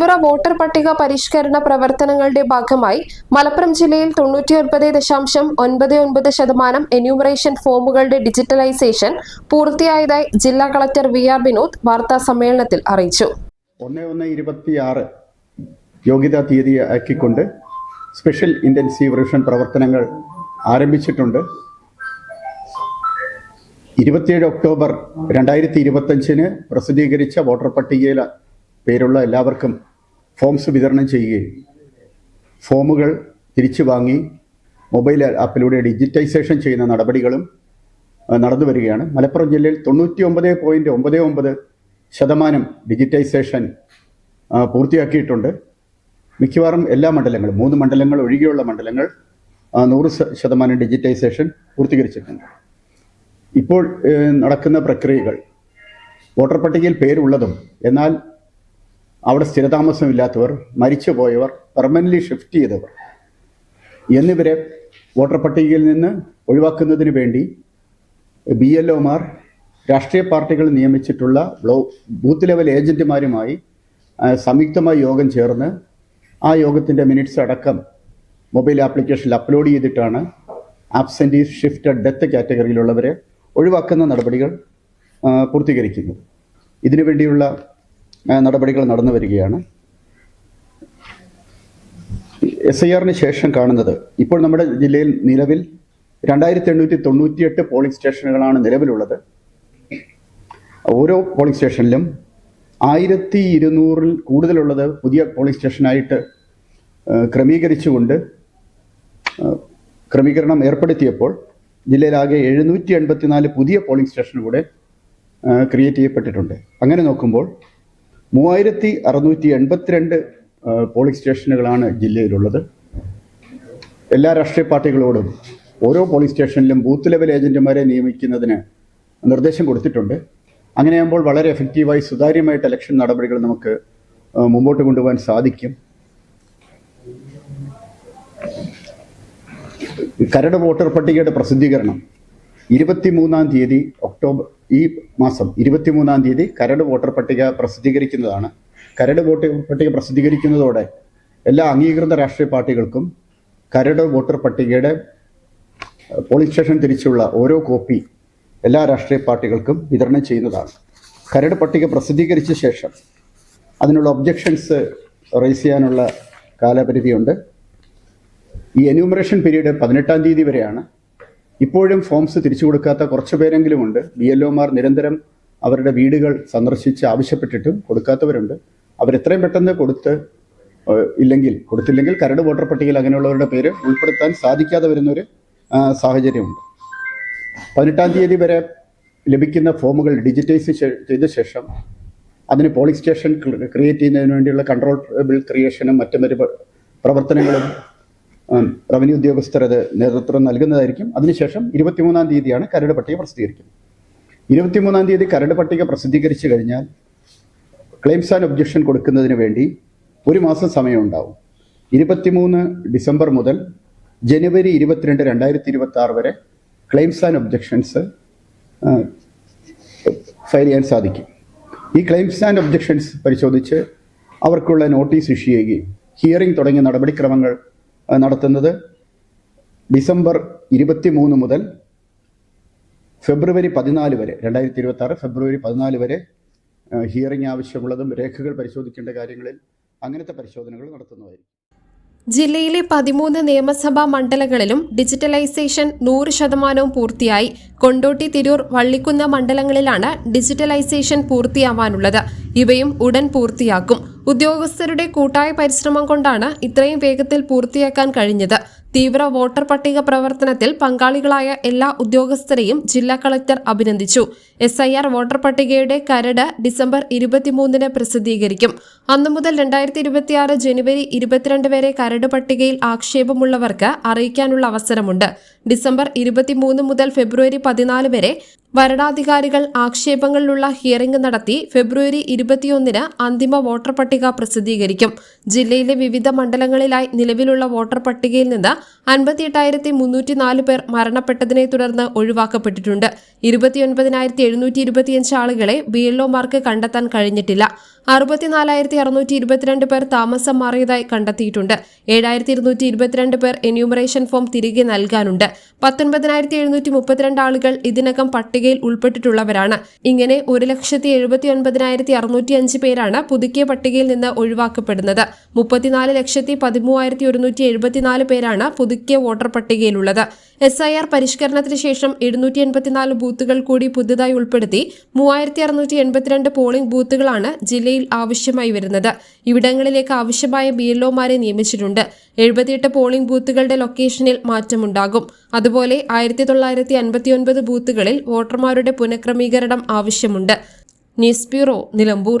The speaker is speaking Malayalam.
തീവ്ര വോട്ടർ പട്ടിക പരിഷ്കരണ പ്രവർത്തനങ്ങളുടെ ഭാഗമായി മലപ്പുറം ജില്ലയിൽ തൊണ്ണൂറ്റിയൊൻപത് ദശാംശം ഒൻപത് ഒൻപത് ശതമാനം എന്യൂമറേഷൻ ഫോമുകളുടെ ഡിജിറ്റലൈസേഷൻ പൂർത്തിയായതായി ജില്ലാ കളക്ടർ വി ആർ വിനോദ് വാർത്താ സമ്മേളനത്തിൽ അറിയിച്ചു. ഒന്ന് ഒന്ന് ഇരുപത്തിയാറ് യോഗ്യതാ തീയതി ആക്കിക്കൊണ്ട് സ്പെഷ്യൽ ഇന്റൻസീവ് റിവിഷൻ പ്രവർത്തനങ്ങൾ ആരംഭിച്ചിട്ടുണ്ട്. ഇരുപത്തിയേഴ് ഒക്ടോബർ രണ്ടായിരത്തി ഇരുപത്തഞ്ചിന് പ്രസിദ്ധീകരിച്ച വോട്ടർ പട്ടികയിലെ പേരുള്ള എല്ലാവർക്കും ഫോംസ് വിതരണം ചെയ്യുകയും ഫോമുകൾ തിരിച്ചു വാങ്ങി മൊബൈൽ ആപ്പിലൂടെ ഡിജിറ്റൈസേഷൻ ചെയ്യുന്ന നടപടികളും നടന്നു വരികയാണ്. മലപ്പുറം ജില്ലയിൽ തൊണ്ണൂറ്റി ഒമ്പത് പോയിന്റ് ഒമ്പത് ഒമ്പത് ശതമാനം ഡിജിറ്റൈസേഷൻ പൂർത്തിയാക്കിയിട്ടുണ്ട്. മിക്കവാറും എല്ലാ മണ്ഡലങ്ങളും മൂന്ന് മണ്ഡലങ്ങൾ ഒഴികെയുള്ള മണ്ഡലങ്ങൾ നൂറ് ശതമാനം ഡിജിറ്റൈസേഷൻ പൂർത്തീകരിച്ചിട്ടുണ്ട്. ഇപ്പോൾ നടക്കുന്ന പ്രക്രിയകൾ വോട്ടർ പട്ടികയിൽ പേരുള്ളതും എന്നാൽ അവിടെ സ്ഥിരതാമസമില്ലാത്തവർ മരിച്ചുപോയവർ പെർമനന്റ്ലി ഷിഫ്റ്റ് ചെയ്തവർ. എന്നിവരെ വോട്ടർ പട്ടികയിൽ നിന്ന് ഒഴിവാക്കുന്നതിന് വേണ്ടി ബി എൽ ഒമാർ രാഷ്ട്രീയ പാർട്ടികൾ നിയമിച്ചിട്ടുള്ള ബ്ലോ ബൂത്ത് ലെവൽ ഏജന്റുമാരുമായി സംയുക്തമായി യോഗം ചേർന്ന് ആ യോഗത്തിന്റെ മിനിറ്റ്സ് അടക്കം മൊബൈൽ ആപ്ലിക്കേഷനിൽ അപ്ലോഡ് ചെയ്തിട്ടാണ് ആബ്സെന്റീസ് ഷിഫ്റ്റഡ് ഡെത്ത് കാറ്റഗറിയിലുള്ളവരെ ഒഴിവാക്കുന്ന നടപടികൾ പൂർത്തീകരിക്കുന്നത്. ഇതിനു വേണ്ടിയുള്ള ആ, നടപടികൾ നടന്നു വരികയാണ്. എസ് ഐ ആറിന് ശേഷം കാണുന്നത് ഇപ്പോൾ നമ്മുടെ ജില്ലയിൽ നിലവിൽ രണ്ടായിരത്തി എണ്ണൂറ്റി തൊണ്ണൂറ്റിയെട്ട് പോളിംഗ് സ്റ്റേഷനുകളാണ് നിലവിലുള്ളത്. ഓരോ പോളിംഗ് സ്റ്റേഷനിലും ആയിരത്തി ഇരുന്നൂറിൽ കൂടുതലുള്ളത് പുതിയ പോളിംഗ് സ്റ്റേഷനായിട്ട് ക്രമീകരിച്ചുകൊണ്ട് ക്രമീകരണം ഏർപ്പെടുത്തിയപ്പോൾ ജില്ലയിലാകെ എഴുന്നൂറ്റി എൺപത്തിനാല് പുതിയ പോളിംഗ് സ്റ്റേഷൻ കൂടെ ക്രിയേറ്റ് ചെയ്യപ്പെട്ടിട്ടുണ്ട്. അങ്ങനെ നോക്കുമ്പോൾ മൂവായിരത്തി അറുന്നൂറ്റി എൺപത്തിരണ്ട് പോളിംഗ് സ്റ്റേഷനുകളാണ് ജില്ലയിലുള്ളത്. എല്ലാ രാഷ്ട്രീയ പാർട്ടികളോടും ഓരോ പോളിംഗ് സ്റ്റേഷനിലും ബൂത്ത് ലെവൽ ഏജന്റുമാരെ നിയമിക്കുന്നതിന് നിർദ്ദേശം കൊടുത്തിട്ടുണ്ട്. അങ്ങനെയാകുമ്പോൾ വളരെ എഫക്റ്റീവായി സുതാര്യമായിട്ട് ഇലക്ഷൻ നടപടികൾ നമുക്ക് മുമ്പോട്ട് കൊണ്ടുപോകാൻ സാധിക്കും. കരട് വോട്ടർ പട്ടികയുടെ പ്രസിദ്ധീകരണം ഇരുപത്തിമൂന്നാം തീയതി ഒക്ടോബർ ഈ മാസം ഇരുപത്തിമൂന്നാം തീയതി കരട് വോട്ടർ പട്ടിക പ്രസിദ്ധീകരിക്കുന്നതാണ്. കരട് വോട്ടർ പട്ടിക പ്രസിദ്ധീകരിക്കുന്നതോടെ എല്ലാ അംഗീകൃത രാഷ്ട്രീയ പാർട്ടികൾക്കും കരട് വോട്ടർ പട്ടികയുടെ പോളിംഗ് സ്റ്റേഷൻ തിരിച്ചുള്ള ഓരോ കോപ്പി എല്ലാ രാഷ്ട്രീയ പാർട്ടികൾക്കും വിതരണം ചെയ്യുന്നതാണ്. കരട് പട്ടിക പ്രസിദ്ധീകരിച്ച ശേഷം അതിനുള്ള ഒബ്ജക്ഷൻസ് റേസ് ചെയ്യാനുള്ള കാലപരിധിയുണ്ട്. ഈ എന്യൂമറേഷൻ പീരീഡ് പതിനെട്ടാം തീയതി വരെയാണ് ഇപ്പോഴും ഫോംസ് തിരിച്ചു കൊടുക്കാത്ത കുറച്ച് പേരെങ്കിലും ഉണ്ട് ബി എൽ ഒമാർ നിരന്തരം അവരുടെ വീടുകൾ സന്ദർശിച്ച് ആവശ്യപ്പെട്ടിട്ടും കൊടുക്കാത്തവരുണ്ട്. അവരെത്രയും പെട്ടെന്ന് കൊടുത്ത് ഇല്ലെങ്കിൽ കൊടുത്തില്ലെങ്കിൽ കരട് വോട്ടർ പട്ടികയിൽ അങ്ങനെയുള്ളവരുടെ പേര് ഉൾപ്പെടുത്താൻ സാധിക്കാതെ വരുന്നൊരു സാഹചര്യമുണ്ട്. പതിനെട്ടാം തീയതി വരെ ലഭിക്കുന്ന ഫോമുകൾ ഡിജിറ്റൈസ് ചെയ്ത ശേഷം അതിന് പോളിംഗ് സ്റ്റേഷൻ ക്രിയേറ്റ് ചെയ്യുന്നതിന് വേണ്ടിയുള്ള കൺട്രോൾ ബിൽ ക്രിയേഷനും മറ്റു പ്രവർത്തനങ്ങളും റവന്യൂ ഉദ്യോഗസ്ഥർ അത് നേതൃത്വം നൽകുന്നതായിരിക്കും. അതിനുശേഷം ഇരുപത്തിമൂന്നാം തീയതിയാണ് കരട് പട്ടിക പ്രസിദ്ധീകരിക്കുന്നത്. ഇരുപത്തിമൂന്നാം തീയതി കരട് പട്ടിക പ്രസിദ്ധീകരിച്ചു കഴിഞ്ഞാൽ ക്ലെയിംസ് ആൻഡ് ഒബ്ജക്ഷൻ കൊടുക്കുന്നതിന് വേണ്ടി ഒരു മാസം സമയമുണ്ടാവും. ഇരുപത്തിമൂന്ന് ഡിസംബർ മുതൽ ജനുവരി ഇരുപത്തിരണ്ട് രണ്ടായിരത്തി ഇരുപത്തി ആറ് വരെ ക്ലെയിംസ് ആൻഡ് ഒബ്ജക്ഷൻസ് ഫയൽ ചെയ്യാൻ സാധിക്കും. ഈ ക്ലെയിംസ് ആൻഡ് ഒബ്ജക്ഷൻസ് പരിശോധിച്ച് അവർക്കുള്ള നോട്ടീസ് ഇഷ്യൂ ചെയ്യുകയും ഹിയറിംഗ് തുടങ്ങിയ നടപടിക്രമങ്ങൾ നടത്തുന്നത് ഡിസംബർ ഇരുപത്തി മൂന്ന് മുതൽ ഫെബ്രുവരി പതിനാല് വരെ രണ്ടായിരത്തി ഇരുപത്തി ആറ് ഫെബ്രുവരി പതിനാല് വരെ ഹിയറിംഗ് ആവശ്യമുള്ളതും രേഖകൾ പരിശോധിക്കേണ്ട കാര്യങ്ങളിൽ അങ്ങനത്തെ പരിശോധനകൾ നടത്തുന്നതായിരിക്കും. ജില്ലയിലെ പതിമൂന്ന് നിയമസഭാ മണ്ഡലങ്ങളിലും ഡിജിറ്റലൈസേഷൻ നൂറ് ശതമാനവും പൂർത്തിയായി. കൊണ്ടോട്ടി തിരൂർ വള്ളിക്കുന്ന് മണ്ഡലങ്ങളിലാണ് ഡിജിറ്റലൈസേഷൻ പൂർത്തിയാവാനുള്ളത്. ഇവയും ഉടൻ പൂർത്തിയാക്കും. ഉദ്യോഗസ്ഥരുടെ കൂട്ടായ പരിശ്രമം കൊണ്ടാണ് ഇത്രയും വേഗത്തിൽ പൂർത്തിയാക്കാൻ കഴിഞ്ഞത്. തീവ്ര വോട്ടർ പട്ടിക പ്രവർത്തനത്തിൽ പങ്കാളികളായ എല്ലാ ഉദ്യോഗസ്ഥരെയും ജില്ലാ കളക്ടർ അഭിനന്ദിച്ചു. എസ് ഐ ആർ വോട്ടർ പട്ടികയുടെ കരട് ഡിസംബർ ഇരുപത്തിമൂന്നിന് പ്രസിദ്ധീകരിക്കും. അന്നു മുതൽ രണ്ടായിരത്തി ഇരുപത്തിയാറ് ജനുവരി ഇരുപത്തിരണ്ട് വരെ കരട് പട്ടികയിൽ ആക്ഷേപമുള്ളവർക്ക് അറിയിക്കാനുള്ള അവസരമുണ്ട്. ഡിസംബർ ഇരുപത്തിമൂന്ന് മുതൽ ഫെബ്രുവരി പതിനാല് വരെ വരണാധികാരികൾ ആക്ഷേപങ്ങളിലുള്ള ഹിയറിംഗ് നടത്തി ഫെബ്രുവരി ഇരുപത്തിയൊന്നിന് അന്തിമ വോട്ടർ പട്ടിക പ്രസിദ്ധീകരിക്കും. ജില്ലയിലെ വിവിധ മണ്ഡലങ്ങളിലായി നിലവിലുള്ള വോട്ടർ പട്ടികയിൽ നിന്ന് അൻപത്തിയെട്ടായിരത്തി പേർ മരണപ്പെട്ടതിനെ തുടർന്ന് ഒഴിവാക്കപ്പെട്ടിട്ടുണ്ട്. ഇരുപത്തിയൊൻപതിനായിരത്തി എഴുന്നൂറ്റി ഇരുപത്തിയഞ്ച് ആളുകളെ ബി എൽഒമാർക്ക് കണ്ടെത്താൻ കഴിഞ്ഞിട്ടില്ല. അറുപത്തിനാലായിരത്തി അറുന്നൂറ്റി ഇരുപത്തിരണ്ട് പേർ താമസം മാറിയതായി കണ്ടെത്തിയിട്ടുണ്ട്. ഏഴായിരത്തി ഇരുന്നൂറ്റി ഇരുപത്തിരണ്ട് പേർ എന്യൂമറേഷൻ ഫോം തിരികെ നൽകാനുണ്ട്. പത്തൊൻപതിനായിരത്തി എഴുന്നൂറ്റി മുപ്പത്തിരണ്ട് ആളുകൾ ഇതിനകം പട്ടികയിൽ ഉൾപ്പെട്ടിട്ടുള്ളവരാണ്. ഇങ്ങനെ ഒരു ലക്ഷത്തി എഴുപത്തി ഒൻപതിനായിരത്തി അറുന്നൂറ്റി അഞ്ച് പേരാണ് പുതുക്കിയ പട്ടികയിൽ നിന്ന് ഒഴിവാക്കപ്പെടുന്നത്. മുപ്പത്തിനാല് ലക്ഷത്തി പതിമൂവായിരത്തി ഒരുന്നൂറ്റി എഴുപത്തിനാല് പേരാണ് പുതുക്കിയ വോട്ടർ പട്ടികയിലുള്ളത്. എസ് ഐ ആർ പരിഷ്കരണത്തിന് ശേഷം എഴുന്നൂറ്റി എൺപത്തിനാല് ബൂത്തുകൾ കൂടി പുതുതായി ഉൾപ്പെടുത്തി മൂവായിരത്തി അറുന്നൂറ്റി എൺപത്തിരണ്ട് പോളിംഗ് ബൂത്തുകളാണ് ജില്ലയിൽ ആവശ്യമായി വരുന്നത്. ഇവിടങ്ങളിലേക്ക് ആവശ്യമായ ബി എൽഒമാരെ നിയമിച്ചിട്ടുണ്ട്. എഴുപത്തിയെട്ട് പോളിംഗ് ബൂത്തുകളുടെ ലൊക്കേഷനിൽ മാറ്റമുണ്ടാകും. അതുപോലെ ആയിരത്തി തൊള്ളായിരത്തി അൻപത്തിയൊൻപത് ബൂത്തുകളിൽ വോട്ടർമാരുടെ പുനഃക്രമീകരണം ആവശ്യമുണ്ട്. News bureau Nilambur.